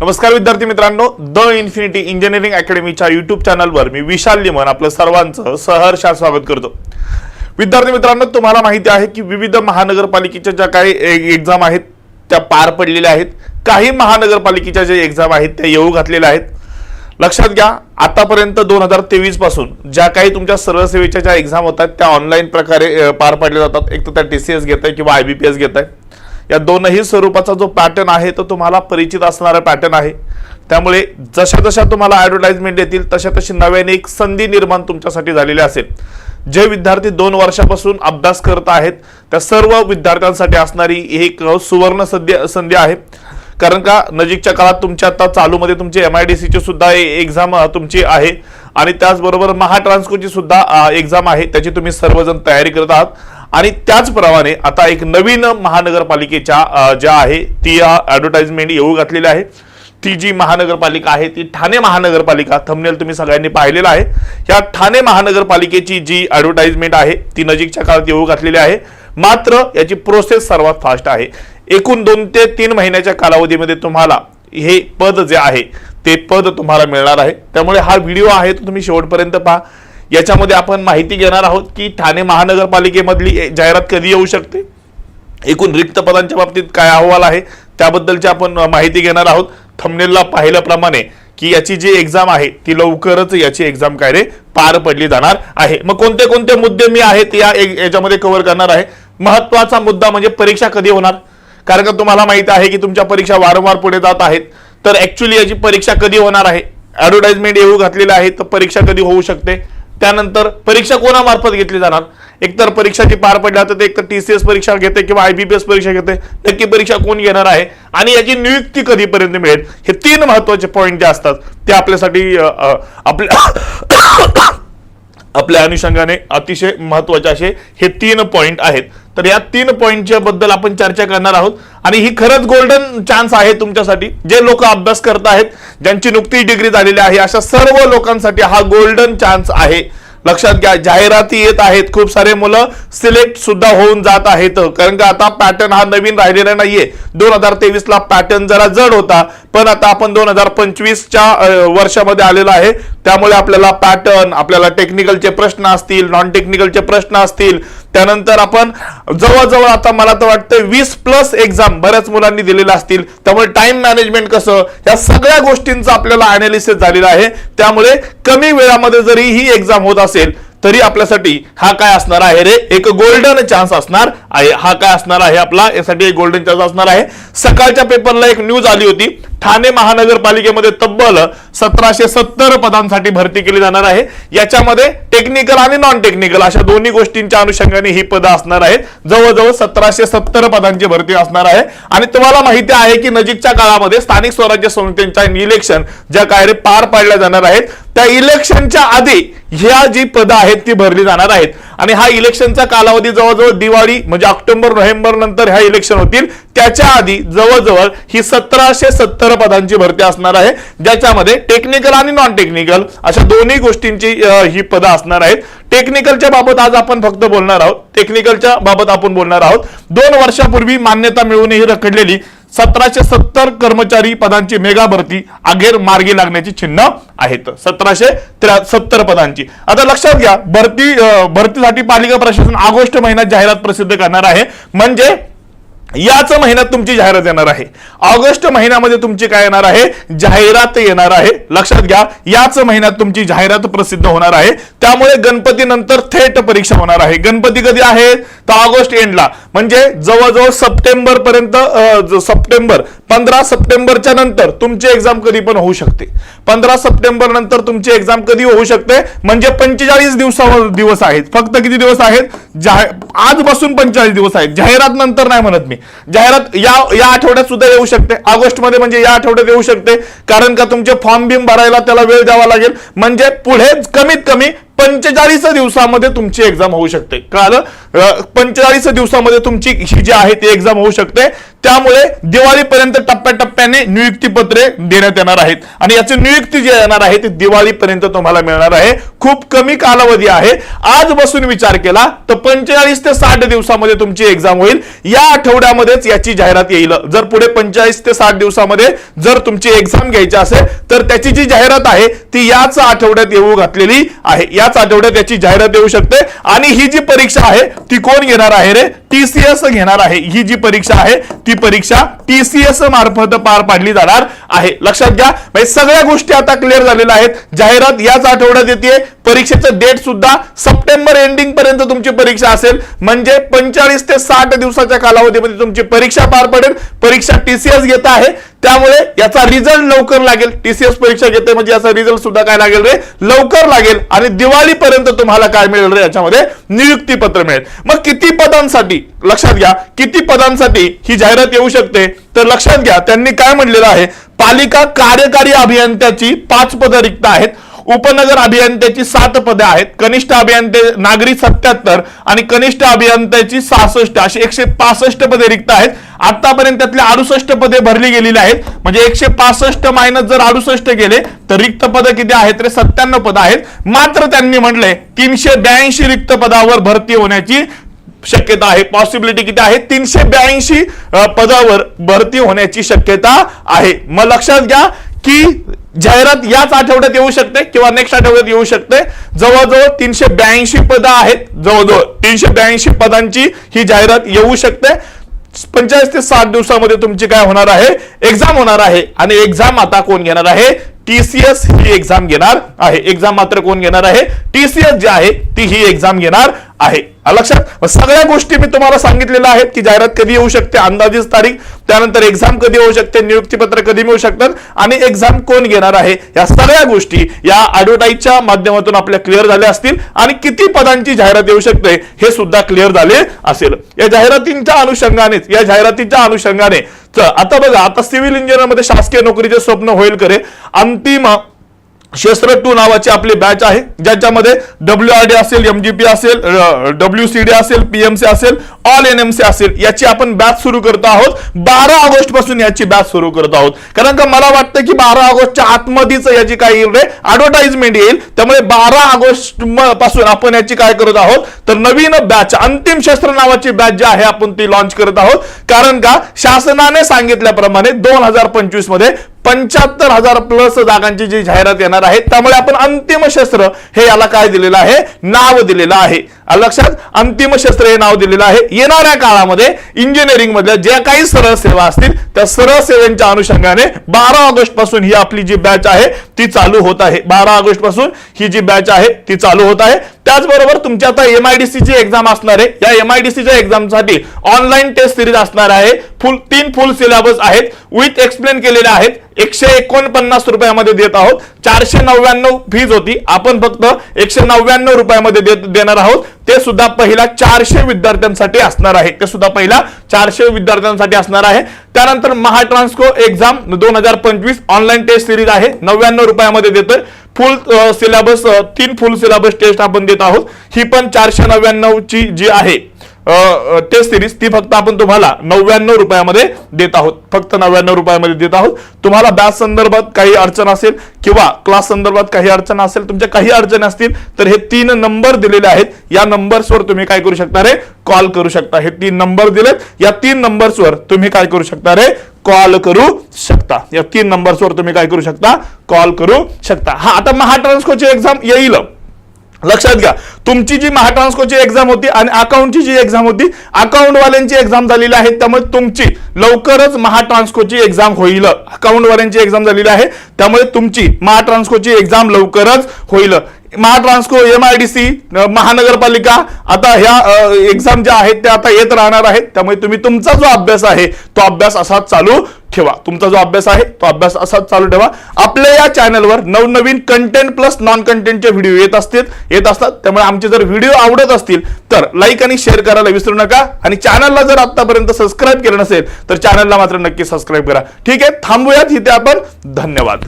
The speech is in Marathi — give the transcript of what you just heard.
नमस्कार विद्यार्थी मित्रांनो द इन्फिनिटी इंजिनिअरिंग अकॅडमीच्या युट्यूब चॅनलवर मी विशाल लिमन आपलं सर्वांचं सहर्षा स्वागत करतो. विद्यार्थी मित्रांनो तुम्हाला माहिती आहे की विविध महानगरपालिकेच्या ज्या काही एक्झाम आहेत त्या पार पडलेल्या आहेत. काही महानगरपालिकेच्या ज्या एक्झाम आहेत त्या येऊ घातलेल्या आहेत. लक्षात घ्या आतापर्यंत दोन हजार तेवीसपासून ज्या काही तुमच्या सरळसेवेच्या ज्या एक्झाम होतात त्या ऑनलाईन प्रकारे पार पाडल्या जातात. एक तर त्या टी सी एस घेत आहे किंवा आय बी पी एस घेत आहे या दोनही स्वरूपाचा जो पॅटर्न आहे तो तुम्हाला परिचित असणारा पॅटर्न आहे. त्यामुळे जशा जशा तुम्हाला ॲडव्हर्टाइजमेंट येतील तशा तशी नव्याने एक संधी निर्माण तुमच्यासाठी झालेली असेल. जे विद्यार्थी दोन वर्षापासून अभ्यास करत आहेत त्या सर्व विद्यार्थ्यांसाठी असणारी ही एक सुवर्ण संधी संधी आहे. कारण का नजीकच्या काळात तुमच्या आता चालूमध्ये तुमची एम आय डी सीची सुद्धा एक्झाम तुमची आहे. आणि त्याचबरोबर महाट्रान्सकोची सुद्धा एक्झाम आहे. त्याची तुम्ही सर्वजण तयारी करत आहात. आणि त्याचप्रमाणे आता एक नवीन महानगरपालिकेच्या ज्या आहे ती ॲडव्हर्टाइजमेंट येऊ घातलेली आहे. ती जी महानगरपालिका आहे ती ठाणे महानगरपालिका थंबनेल तुम्ही सगळ्यांनी पाहिलेला आहे. या ठाणे महानगरपालिकेची जी ॲडव्हर्टाइजमेंट आहे ती नजीकच्या काळात येऊ घातलेली आहे. मात्र याची प्रोसेस सर्वात फास्ट आहे. एकूण दोन ते तीन महिन्याच्या कालावधीमध्ये तुम्हाला हे पद जे आहे ते पद तुम्हाला मिळणार आहे. त्यामुळे हा व्हिडिओ आहे तो तुम्ही शेवटपर्यंत पहा. याच्यामध्ये आपण माहिती घेणार आहोत की ठाणे महानगरपालिकेमधली जाहिरात कधी येऊ शकते? एकूण रिक्त पदांच्या बाबतीत काय अहवाल आहे? त्याबद्दलची आपण माहिती घेणार आहोत. थमनेलला पाहिल्याप्रमाणे की याची जी एक्झाम आहे ती लवकरच याची एक्झाम काय रे? पार पडली जाणार आहे. मग कोणते कोणते मुद्दे मी आहेत या याच्यामध्ये कव्हर करणार आहे? महत्त्वाचा मुद्दा म्हणजे परीक्षा कधी होणार? कारण का तुम्हाला माहिती आहे की तुमच्या परीक्षा वारंवार पुढे जात आहेत. तर ऍक्च्युली याची परीक्षा कधी होणार आहे? ऍडव्हर्टाइजमेंट येऊ घातलेलं आहे तर परीक्षा कधी होऊ शकते? त्यानंतर परीक्षा कोणामार्फत घेतली जाणार? एकतर परीक्षा जी पार पडल्या तर ते एकतर टी सी एस परीक्षा घेते किंवा आयबीपीएस परीक्षा घेते नक्की परीक्षा कोण घेणार आहे आणि याची नियुक्ती कधीपर्यंत मिळेल? हे तीन महत्त्वाचे पॉईंट जे असतात ते आपल्यासाठी आपल्या आपल्या अनुषंगाने अतिशय महत्त्वाचे असे हे तीन पॉईंट आहेत. तर या तीन पॉईंटच्या बद्दल आपण चर्चा करणार आहोत. आणि ही खरंच गोल्डन चान्स आहे तुमच्यासाठी. जे लोक अभ्यास करत आहेत ज्यांची नुकतीच डिग्री झालेली आहे अशा सर्व लोकांसाठी हा गोल्डन चान्स आहे. लक्षात घ्या जाहिराती येत आहेत. खूप सारे मुलं सिलेक्ट सुद्धा होऊन जात आहेत. कारण का आता पॅटर्न हा नवीन राहिलेला नाहीये. दोन हजार तेवीसला पॅटर्न जरा जड होता. पण आता आपण दोन हजार पंचवीसच्या वर्षामध्ये आलेला आहे. त्यामुळे आपल्याला पॅटर्न आपल्याला टेक्निकलचे प्रश्न असतील नॉन टेक्निकलचे प्रश्न असतील त्यानंतर आपण जवळजवळ आता मला तर वाटतं वीस प्लस एक्झाम बऱ्याच मुलांनी दिलेल्या असतील. त्यामुळे टाइम मॅनेजमेंट कसं या सगळ्या गोष्टींचं आपल्याला अनालिसिस झालेलं आहे. त्यामुळे कमी वेळामध्ये जरी ही एक्झाम होत असेल तरी आपल्यासाठी हा काय असणार आहे रे? एक गोल्डन चान्स असणार. आहे. हा काय असणार आहे आपला? यासाठी एक गोल्डन चार्ज असणार आहे. सकाळच्या पेपरला एक न्यूज आली होती. ठाणे महानगरपालिकेमध्ये तब्बल सतराशे सत्तर पदांसाठी भरती केली जाणार आहे. याच्यामध्ये टेक्निकल आणि नॉन टेक्निकल अशा दोन्ही गोष्टींच्या अनुषंगाने ही पदं असणार आहेत. जवळजवळ सतराशे सत्तर पदांची भरती असणार आहे. आणि तुम्हाला माहिती आहे की नजीकच्या काळामध्ये स्थानिक स्वराज्य संस्थेच्या इलेक्शन ज्या काय पार पाडल्या जाणार आहेत त्या इलेक्शनच्या आधी ह्या जी पदं आहेत ती भरली जाणार आहेत. आणि हा इलेक्शनचा कालावधी जवळजवळ दिवाळी म्हणजे म्हणजे ऑक्टोबर नोव्हेंबर नंतर ह्या इलेक्शन होतील. त्याच्या आधी जवळजवळ ही सतराशे सत्तर पदांची भरती असणार आहे. ज्याच्यामध्ये टेक्निकल आणि नॉन टेक्निकल अशा दोन्ही गोष्टींची ही पदं असणार आहेत. टेक्निकलच्या बाबत आज आपण फक्त बोलणार आहोत. टेक्निकलच्या बाबत आपण बोलणार आहोत. दोन वर्षापूर्वी मान्यता मिळूनही रखडलेली सतराशे सत्तर कर्मचारी पदांची मेगा भरती अखेर मार्गी लागण्याची चिन्ह आहेत. सतराशे सत्तर पदांची. आता लक्षात घ्या भरती भरतीसाठी पालिका प्रशासन ऑगस्ट महिन्यात जाहिरात प्रसिद्ध करणार आहे. म्हणजे याच महिन्यात तुमची जाहिरात येणार आहे. ऑगस्ट महिन्यामध्ये तुमची काय येणार आहे? जाहिरात येणार आहे. लक्षात घ्या याच महिन्यात तुमची जाहिरात प्रसिद्ध होणार आहे. त्यामुळे गणपती नंतर थेट परीक्षा होणार आहे. गणपती कधी आहे? तर ऑगस्ट एंडला म्हणजे जवळजवळ सप्टेंबर पर्यंत सप्टेंबर पंधरा सप्टेंबरच्या नंतर तुमची एक्झाम कधी पण होऊ शकते. पंधरा सप्टेंबर नंतर तुमची एक्झाम कधी होऊ शकते? म्हणजे पंचेचाळीस दिवसावर दिवस आहेत. फक्त किती दिवस आहेत? आजपासून पंचेचाळीस दिवस आहेत. जाहिरात नंतर नाही म्हणत मी. जाहिरात या या आठवड्यात सुद्धा येऊ शकते. ऑगस्टमध्ये म्हणजे या आठवड्यात येऊ शकते. कारण का तुमचे फॉर्म बिम भरायला त्याला वेळ द्यावा लागेल. म्हणजे पुढे कमीत कमी पंचेचाळीस दिवसामध्ये तुमची एक्झाम होऊ शकते. काल पंचेचाळीस दिवसामध्ये तुमची ही जी आहे ती एक्झाम होऊ शकते. त्यामुळे दिवाळीपर्यंत टप्प्याटप्प्याने नियुक्ती पत्रे देण्यात येणार आहेत. आणि याची नियुक्ती जी येणार आहे ती दिवाळीपर्यंत तुम्हाला मिळणार आहे. खूप कमी कालावधी आहे. आज बसून विचार केला तर पंचेचाळीस ते साठ दिवसामध्ये तुमची एक्झाम होईल. या आठवड्यामध्येच याची जाहिरात येईल. जर पुढे पंचेचाळीस ते साठ दिवसामध्ये जर तुमची एक्झाम घ्यायची असेल तर त्याची जी जाहिरात आहे ती याच आठवड्यात येऊ घातलेली आहे. याच आठवड्यात याची जाहिरात येऊ शकते. आणि ही जी परीक्षा आहे ती कोण घेणार आहे रे? टीसीएस घेणार आहे. ही जी परीक्षा आहे ती परीक्षा टीसीएस मार्फत पार पाडली जाणार आहे. लक्षात घ्या म्हणजे सगळ्या गोष्टी आता क्लिअर झालेल्या आहेत. जाहिरात याच आठवड्यात येते. परीक्षेचं डेट सुद्धा सप्टेंबर एंडिंग पर्यंत तुमची परीक्षा असेल. म्हणजे पंचेचाळीस ते साठ दिवसाच्या कालावधीमध्ये तुमची परीक्षा पार पडेल. परीक्षा टीसीएस घेत आहे. त्यामुळे याचा रिझल्ट लवकर लागेल. टीसीएस परीक्षा घेते म्हणजे याचा रिझल्ट सुद्धा काय लागेल रे? लवकर लागेल. आणि दिवाळीपर्यंत तुम्हाला काय मिळेल रे याच्यामध्ये? नियुक्ती पत्र मिळेल. मग किती पदांसाठी? लक्षात घ्या किती पदांसाठी ही जाहिरात येऊ शकते? तर लक्षात घ्या त्यांनी काय म्हणलेलं आहे? पालिका कार्यकारी अभियंत्याची पाच पदं रिक्त आहेत. उपनगर अभियंत्याची सात पदे आहेत. कनिष्ठ अभियंते नागरी सत्याहत्तर आणि कनिष्ठ अभियंत्याची सहासष्ट अशी एकशे पासष्ट पदे रिक्त आहेत. आतापर्यंत त्यातले अडुसष्ट पदे भरली गेलेली आहेत. म्हणजे एकशे पासष्ट मायनस जर अडुसष्ट गेले तर रिक्त पदं किती आहेत रे? सत्त्याण्णव पदं आहेत. मात्र त्यांनी म्हटलंय तीनशे ब्याऐंशी रिक्त पदावर भरती होण्याची शक्यता आहे. पॉसिबिलिटी किती आहे? तीनशे ब्याऐंशी पदावर भरती होण्याची शक्यता आहे. मग लक्षात घ्या की जाहिरात याच आठवड्यात येऊ शकते किंवा नेक्स्ट आठवड्यात येऊ शकते. जवळजवळ तीनशे ब्याऐंशी पदं आहेत. जवळजवळ तीनशे ब्याऐंशी पदांची ही जाहिरात येऊ शकते. पंचेचाळीस ते साठ दिवसामध्ये तुमची काय होणार आहे? एक्झाम होणार आहे. आणि एक्झाम आता कोण घेणार आहे? टीसीएस ही एक्झाम घेणार आहे. एक्झाम मात्र कोण घेणार आहे? टीसीएस जी आहे ती ही एक्झाम घेणार आहे. लक्षात? सगळ्या गोष्टी मी तुम्हाला सांगितलेल्या आहेत की जाहिरात कधी येऊ शकते अंदाजित तारीख त्यानंतर एक्झाम कधी होऊ शकते नियुक्तीपत्र कधी मिळू शकतात आणि एक्झाम कोण घेणार आहे? या सगळ्या गोष्टी या ऍडव्हर्टाईजच्या माध्यमातून आपल्या क्लिअर झाल्या असतील आणि किती पदांची जाहिरात येऊ शकते हे सुद्धा क्लिअर झाले असेल. या जाहिरातींच्या अनुषंगानेच या जाहिरातीच्या अनुषंगाने. तर आता बघा आता सिव्हिल इंजिनिअरमध्ये शासकीय नोकरीचे स्वप्न होईल करे अंतिम शस्त्र टू नावाची आपली बॅच आहे ज्याच्यामध्ये डब्ल्यू आर डी असेल एमजीपी असेल डब्ल्यू सी डी असेल पीएमसी असेल ऑल एन एम सी असेल याची आपण बॅच सुरू करत आहोत. बारा ऑगस्टपासून याची बॅच सुरू करत आहोत. कारण का मला वाटतं की बारा ऑगस्टच्या आतमध्येच याची काय येईल रे ऍडव्हर्टाइजमेंट येईल. त्यामुळे बारा ऑगस्टपासून आपण याची काय करत आहोत? तर नवीन बॅच अंतिम शस्त्र नावाची बॅच जी आहे आपण ती लॉन्च करत आहोत. कारण का? शासनाने सांगितल्याप्रमाणे दोन हजार पंचवीसमध्ये पंच्याहत्तर हजार प्लस जागांची जी जाहिरात येणार आहे त्यामुळे आपण अंतिम शस्त्र हे याला काय दिलेलं आहे? नाव दिलेलं आहे. लक्षात? अंतिम शस्त्र हे नाव दिलेलं आहे. येणाऱ्या काळामध्ये इंजिनिअरिंग मधल्या ज्या काही सरळ सेवा असतील त्या सरळ सेवांच्या अनुषंगाने बारा ऑगस्टपासून ही आपली जी बॅच आहे ती चालू होत आहे. बारा ऑगस्टपासून ही जी बॅच आहे ती चालू होत आहे. त्याचबरोबर तुमची आता एमआयडीसीची एक्झाम असणार आहे. या एमआयडीसीच्या एक्झामसाठी ऑनलाईन टेस्ट सिरीज असणार आहे. फुल तीन फुल सिलेबस आहेत. विथ एक्सप्लेन केलेले आहेत. एकशे एकोणपन्नास रुपयामध्ये देत आहोत. चारशे नव्याण्णव फीज होती. आपण फक्त एकशे नव्याण्णव रुपयामध्ये देत देणार आहोत. ते सुद्धा पहिला चारशे विद्यार्थ्यांसाठी असणार आहे. ते सुद्धा पहिला चारशे विद्यार्थ्यांसाठी असणार आहे. त्यानंतर महाट्रान्सको एक्झाम दोन हजार पंचवीस ऑनलाईन टेस्ट सिरीज आहे. नव्याण्णव रुपयामध्ये देतोय. फुल सिलेबस तीन फुल सिलेबस टेस्ट आपण देत आहोत. ही पण चारशे नव्याण्णव ची जी आहे. टेस्ट सिरीज ती फक्त आपण तुम्हाला नव्याण्णव रुपयामध्ये देत आहोत. फक्त नव्याण्णव रुपयामध्ये देत आहोत. तुम्हाला बॅच संदर्भात काही अडचण असेल किंवा क्लास संदर्भात काही अडचण असेल तुमच्या काही अडचणी असतील तर हे तीन नंबर दिलेले आहेत. या नंबर्सवर तुम्ही काय करू शकता रे? कॉल करू शकता. हे तीन नंबर दिलेत. या तीन नंबर्सवर तुम्ही काय करू शकता रे? कॉल करू शकता. या तीन नंबर्सवर तुम्ही काय करू शकता? कॉल करू शकता. हा आता महाट्रान्सकोची एक्झाम येईल. लक्षात घ्या. तुमची जी महाट्रान्सकोची एक्झाम होती आणि अकाउंटची जी एक्झाम होती अकाउंटवाल्यांची एक्झाम झालेली आहे त्यामुळे तुमची लवकरच महाट्रान्सकोची एक्झाम होईल. अकाउंटवाल्यांची एक्झाम झालेली आहे त्यामुळे तुमची महाट्रान्सकोची एक्झाम लवकरच होईल. Mahatransco M I D C महानगरपालिका आता ह्या एक्झाम ज्या आहेत त्या आता येत राहणार आहेत. त्यामुळे तुम्ही तुमचा जो अभ्यास आहे तो अभ्यास असाच चालू ठेवा. तुमचा जो अभ्यास आहे तो अभ्यास असाच चालू ठेवा. आपल्या या चॅनलवर नवनवीन कंटेंट प्लस नॉन कंटेंटचे व्हिडिओ येत असतील येत असतात. त्यामुळे आमचे जर व्हिडिओ आवडत असतील तर लाईक आणि शेअर करायला विसरू नका. आणि चॅनलला जर आतापर्यंत सबस्क्राईब केलं नसेल तर चॅनलला मात्र नक्की सबस्क्राईब करा. ठीक आहे? थांबूयात. इथे आपण धन्यवाद.